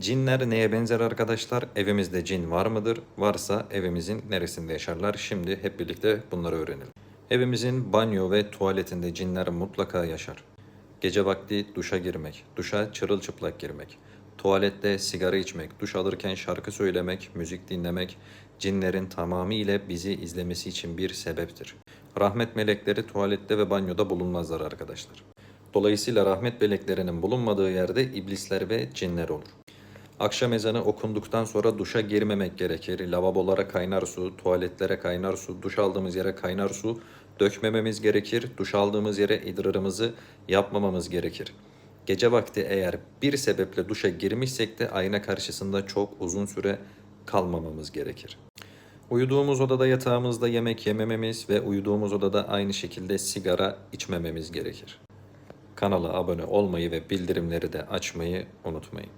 Cinler neye benzer arkadaşlar? Evimizde cin var mıdır? Varsa evimizin neresinde yaşarlar? Şimdi hep birlikte bunları öğrenelim. Evimizin banyo ve tuvaletinde cinler mutlaka yaşar. Gece vakti duşa girmek, duşa çırılçıplak girmek, tuvalette sigara içmek, duş alırken şarkı söylemek, müzik dinlemek cinlerin tamamıyla bizi izlemesi için bir sebeptir. Rahmet melekleri tuvalette ve banyoda bulunmazlar arkadaşlar. Dolayısıyla rahmet meleklerinin bulunmadığı yerde iblisler ve cinler olur. Akşam ezanı okunduktan sonra duşa girmemek gerekir. Lavabolara kaynar su, tuvaletlere kaynar su, duş aldığımız yere kaynar su dökmememiz gerekir. Duş aldığımız yere idrarımızı yapmamamız gerekir. Gece vakti eğer bir sebeple duşa girmişsek de ayna karşısında çok uzun süre kalmamamız gerekir. Uyuduğumuz odada yatağımızda yemek yemememiz ve uyuduğumuz odada aynı şekilde sigara içmememiz gerekir. Kanala abone olmayı ve bildirimleri de açmayı unutmayın.